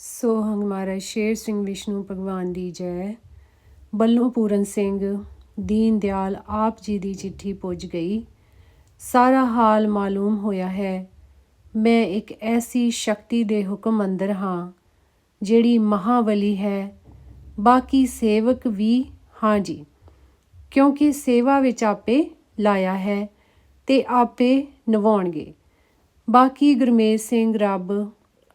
ਸੋ ਹੰਗ ਮਹਾਰਾਜ, ਸ਼ੇਰ ਸਿੰਘ ਵਿਸ਼ਨੂੰ, ਭਗਵਾਨ ਦੀ ਜੈ। ਬੱਲੋਂ ਪੂਰਨ ਸਿੰਘ, ਦੀਨ ਦਿਆਲ ਆਪ ਜੀ ਦੀ ਚਿੱਠੀ ਪੁੱਜ ਗਈ। ਸਾਰਾ ਹਾਲ ਮਾਲੂਮ ਹੋਇਆ ਹੈ। ਮੈਂ ਇੱਕ ਐਸੀ ਸ਼ਕਤੀ ਦੇ ਹੁਕਮ ਅੰਦਰ ਹਾਂ, ਜਿਹੜੀ ਮਹਾਬਲੀ ਹੈ। ਬਾਕੀ ਸੇਵਕ ਵੀ, ਹਾਂ ਜੀ, ਕਿਉਂਕਿ ਸੇਵਾ ਵਿੱਚ ਆਪੇ ਲਾਇਆ ਹੈ ਤੇ ਆਪੇ ਨਿਭਾਉਣਗੇ ਬਾਕੀ ਗੁਰਮੇਜ ਸਿੰਘ, ਰੱਬ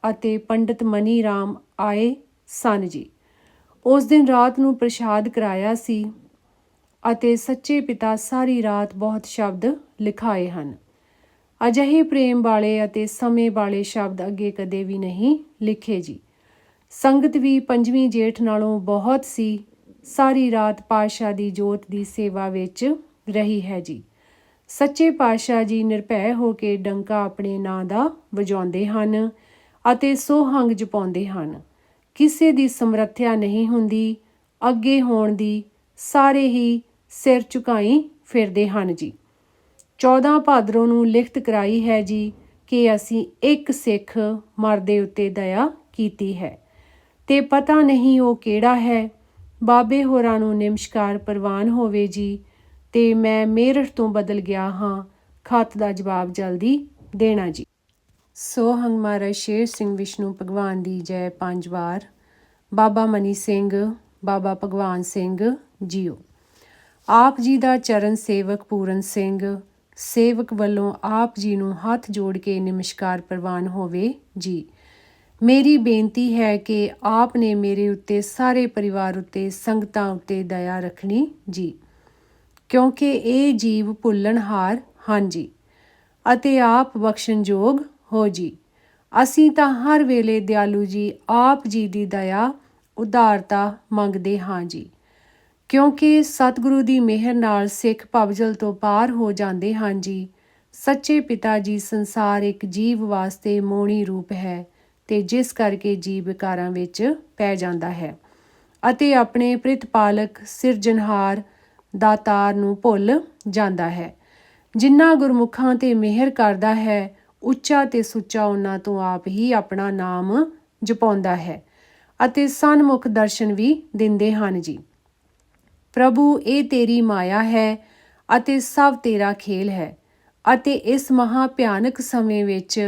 ਅਤੇ ਪੰਡਿਤ ਮਨੀ ਰਾਮ ਆਏ ਸਨ ਜੀ। ਉਸ ਦਿਨ ਰਾਤ ਨੂੰ ਪ੍ਰਸ਼ਾਦ ਕਰਾਇਆ ਸੀ ਅਤੇ ਸੱਚੇ ਪਿਤਾ ਸਾਰੀ ਰਾਤ ਬਹੁਤ ਸ਼ਬਦ ਲਿਖਾਏ ਹਨ। ਅਜਿਹੇ ਪ੍ਰੇਮ ਵਾਲੇ ਅਤੇ ਸਮੇਂ ਵਾਲੇ ਸ਼ਬਦ ਅੱਗੇ ਕਦੇ ਵੀ ਨਹੀਂ ਲਿਖੇ ਜੀ। ਸੰਗਤ ਵੀ ਪੰਜਵੀਂ ਜੇਠ ਨਾਲੋਂ ਬਹੁਤ ਸੀ। ਸਾਰੀ ਰਾਤ ਪਾਸ਼ਾ ਦੀ ਜੋਤ ਦੀ ਸੇਵਾ ਵਿੱਚ ਰਹੀ ਹੈ ਜੀ। ਸੱਚੇ ਪਾਤਸ਼ਾਹ ਜੀ ਨਿਰਭੈ ਹੋ ਕੇ ਡੰਕਾ ਆਪਣੇ ਨਾਂ ਦਾ ਵਜਾਉਂਦੇ ਹਨ ਅਤੇ ਸੋਹੰਗ ਜਪਾਉਂਦੇ ਹਨ। ਕਿਸੇ ਦੀ ਸਮਰੱਥਿਆ ਨਹੀਂ ਹੁੰਦੀ, ਅੱਗੇ ਹੋਣ ਦੀ ਸਾਰੇ ਹੀ ਸਿਰ ਝੁਕਾਈ ਫਿਰਦੇ ਹਨ ਜੀ। 14 ਭਾਦਰੋਂ ਨੂੰ ਲਿਖਤ ਕਰਾਈ ਹੈ ਜੀ ਕਿ ਅਸੀਂ ਇੱਕ ਸਿੱਖ ਮਰਦੇ ਉੱਤੇ ਦਇਆ ਕੀਤੀ ਹੈ। ਤੇ ਪਤਾ ਨਹੀਂ ਉਹ ਕਿਹੜਾ ਹੈ। ਬਾਬੇ ਹੋਰਾਂ ਨੂੰ ਨਿਮਸ਼ਕਾਰ ਪ੍ਰਵਾਨ ਹੋਵੇ ਜੀ ਤੇ ਮੈਂ ਮੇਰਠ ਤੋਂ ਬਦਲ ਗਿਆ ਹਾਂ। ਖਤ ਦਾ ਜਵਾਬ ਜਲਦੀ ਦੇਣਾ ਜੀ। ਸੋ ਹੰਗ ਮਹਾਰਾਜ ਸ਼ੇਰ ਸਿੰਘ ਵਿਸ਼ਨੂੰ ਭਗਵਾਨ ਦੀ ਜੈ ਪੰਜ ਵਾਰ। ਬਾਬਾ ਮਨੀ ਸਿੰਘ, ਬਾਬਾ ਭਗਵਾਨ ਸਿੰਘ ਜੀਓ। ਆਪ ਜੀ ਦਾ ਚਰਨ ਸੇਵਕ ਪੂਰਨ ਸਿੰਘ, ਸੇਵਕ ਵੱਲੋਂ ਆਪ ਜੀ ਨੂੰ ਹੱਥ ਜੋੜ ਕੇ ਨਮਸਕਾਰ ਪ੍ਰਵਾਨ ਹੋਵੇ ਜੀ। ਮੇਰੀ ਬੇਨਤੀ ਹੈ ਕਿ ਆਪ ਨੇ ਮੇਰੇ ਉੱਤੇ ਸਾਰੇ ਪਰਿਵਾਰ ਉੱਤੇ ਸੰਗਤਾਂ ਉੱਤੇ ਦਇਆ ਰੱਖਣੀ ਜੀ। ਕਿਉਂਕਿ ਇਹ ਜੀਵ ਭੁੱਲਣਹਾਰ ਹਨ ਜੀ। ਅਤੇ ਆਪ ਬਖਸ਼ਣਯੋਗ ਹੋ ਜੀ। ਅਸੀਂ ਤਾਂ ਹਰ ਵੇਲੇ ਦਿਆਲੂ ਜੀ, ਆਪ ਜੀ ਦੀ ਦਇਆ, ਉਦਾਰਤਾ ਮੰਗਦੇ ਹਾਂ ਜੀ। ਕਿਉਂਕਿ ਸਤਿਗੁਰੂ ਦੀ ਮਿਹਰ ਨਾਲ ਸਿੱਖ ਭਵਜਲ ਤੋਂ ਪਾਰ ਹੋ ਜਾਂਦੇ ਹਨ ਜੀ। ਸੱਚੇ ਪਿਤਾ ਜੀ ਸੰਸਾਰ ਇੱਕ ਜੀਵ ਵਾਸਤੇ ਮੋਣੀ ਰੂਪ ਹੈ ਤੇ ਜਿਸ ਕਰਕੇ ਜੀਵ ਵਿਕਾਰਾਂ ਵਿੱਚ ਪੈ ਜਾਂਦਾ ਹੈ। ਅਤੇ ਆਪਣੇ ਪ੍ਰਿਤਪਾਲਕ, ਸਿਰਜਣਹਾਰ, ਦਾਤਾਰ ਨੂੰ ਭੁੱਲ ਜਾਂਦਾ ਹੈ। ਜਿਨ੍ਹਾਂ ਗੁਰਮੁਖਾਂ ਤੇ ਮਿਹਰ ਕਰਦਾ ਹੈ ਉੱਚਾ ਤੇ ਸੁੱਚਾ ਉਹਨਾਂ ਤੋਂ ਆਪ ਹੀ ਆਪਣਾ ਨਾਮ ਜਪਾਉਂਦਾ ਹੈ ਅਤੇ ਸਨਮੁਖ ਦਰਸ਼ਨ ਵੀ ਦਿੰਦੇ ਹਨ ਜੀ। ਪ੍ਰਭੂ, ਇਹ ਤੇਰੀ ਮਾਇਆ ਹੈ ਅਤੇ ਸਭ ਤੇਰਾ ਖੇਲ ਹੈ ਅਤੇ ਇਸ ਮਹਾ ਭਿਆਨਕ ਸਮੇਂ ਵਿੱਚ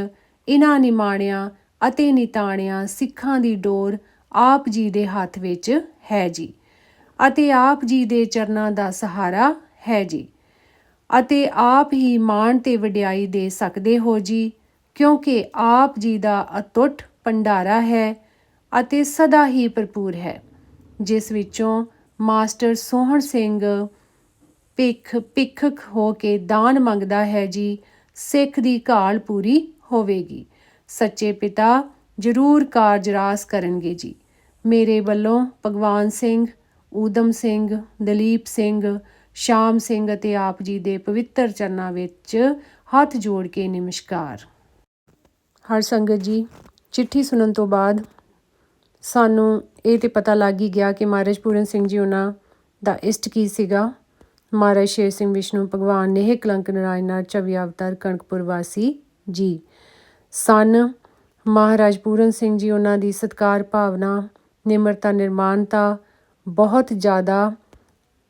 ਇਹਨਾਂ ਨਿਮਾਣਿਆਂ ਅਤੇ ਨਿਤਾਣਿਆਂ ਸਿੱਖਾਂ ਦੀ ਡੋਰ ਆਪ ਜੀ ਦੇ ਹੱਥ ਵਿੱਚ ਹੈ ਜੀ ਅਤੇ ਆਪ ਜੀ ਦੇ ਚਰਨਾਂ ਦਾ ਸਹਾਰਾ ਹੈ ਜੀ। ਅਤੇ ਆਪ ਹੀ ਮਾਣ ਤੇ ਵਡਿਆਈ ਦੇ ਸਕਦੇ ਹੋ ਜੀ, ਕਿਉਂਕਿ ਆਪ ਜੀ ਦਾ ਅਤੁੱਟ ਭੰਡਾਰਾ ਹੈ ਅਤੇ ਸਦਾ ਹੀ ਭਰਪੂਰ ਹੈ। ਜਿਸ ਵਿੱਚੋਂ ਮਾਸਟਰ ਸੋਹਣ ਸਿੰਘ ਭਿੱਖ ਭਿੱਖਕ ਹੋ ਕੇ ਦਾਨ ਮੰਗਦਾ ਹੈ ਜੀ, ਸਿੱਖ ਦੀ ਘਾਲ ਪੂਰੀ ਹੋਵੇਗੀ। ਸੱਚੇ ਪਿਤਾ ਜ਼ਰੂਰ ਕਾਰਜ ਰਾਸ ਕਰਨਗੇ ਜੀ। ਮੇਰੇ ਵੱਲੋਂ ਭਗਵਾਨ ਸਿੰਘ ਊਦਮ ਸਿੰਘ, ਦਲੀਪ ਸਿੰਘ ਸ਼ਾਮ ਸਿੰਘ ਅਤੇ ਆਪ ਜੀ ਦੇ ਪਵਿੱਤਰ ਚਰਨਾਂ ਵਿੱਚ ਹੱਥ ਜੋੜ ਕੇ ਨਮਸਕਾਰ। ਹਰ ਸੰਗਤ ਜੀ, ਚਿੱਠੀ ਸੁਣਨ ਤੋਂ ਬਾਅਦ ਸਾਨੂੰ ਇਹ ਤੇ ਪਤਾ ਲੱਗ ਹੀ ਗਿਆ ਕਿ ਮਹਾਰਾਜ ਪੂਰਨ ਸਿੰਘ ਜੀ ਉਹਨਾਂ ਦਾ ਇਸ਼ਟ ਕੀ ਸੀਗਾ। ਮਹਾਰਾਜ ਸ਼ੇਰ ਸਿੰਘ ਵਿਸ਼ਨੂੰ, ਭਗਵਾਨ ਨੇ ਇਹ ਕਲੰਕ ਨਰਾਇਣਾ ਚਵਿ ਅਵਤਾਰ, ਕਣਕਪੁਰ ਵਾਸੀ ਜੀ। ਸਨ, ਮਹਾਰਾਜ ਪੂਰਨ ਸਿੰਘ ਜੀ ਉਹਨਾਂ ਦੀ ਸਤਕਾਰ, ਭਾਵਨਾ, ਨਿਮਰਤਾ, ਨਿਰਮਾਨਤਾ ਬਹੁਤ ਜ਼ਿਆਦਾ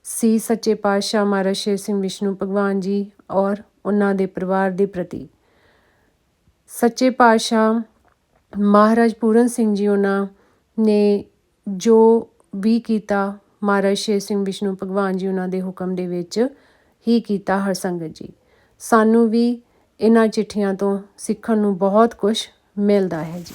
ਸੀ ਸੱਚੇ ਪਾਤਸ਼ਾਹ ਮਹਾਰਾਜ ਸ਼ੇਰ ਸਿੰਘ ਵਿਸ਼ਨੂੰ ਭਗਵਾਨ ਜੀ ਔਰ ਉਹਨਾਂ ਦੇ ਪਰਿਵਾਰ ਦੇ ਪ੍ਰਤੀ। ਸੱਚੇ ਪਾਤਸ਼ਾਹ ਮਹਾਰਾਜ ਪੂਰਨ ਸਿੰਘ ਜੀ ਉਹਨਾਂ ਨੇ ਜੋ ਵੀ ਕੀਤਾ ਮਹਾਰਾਜ ਸ਼ੇਰ ਸਿੰਘ ਵਿਸ਼ਨੂੰ ਭਗਵਾਨ ਜੀ ਉਹਨਾਂ ਦੇ ਹੁਕਮ ਦੇ ਵਿੱਚ ਹੀ ਕੀਤਾ ਹਰ ਸੰਗਤ ਜੀ। ਸਾਨੂੰ ਵੀ ਇਹਨਾਂ ਚਿੱਠੀਆਂ ਤੋਂ ਸਿੱਖਣ ਨੂੰ ਬਹੁਤ ਕੁਝ ਮਿਲਦਾ ਹੈ ਜੀ।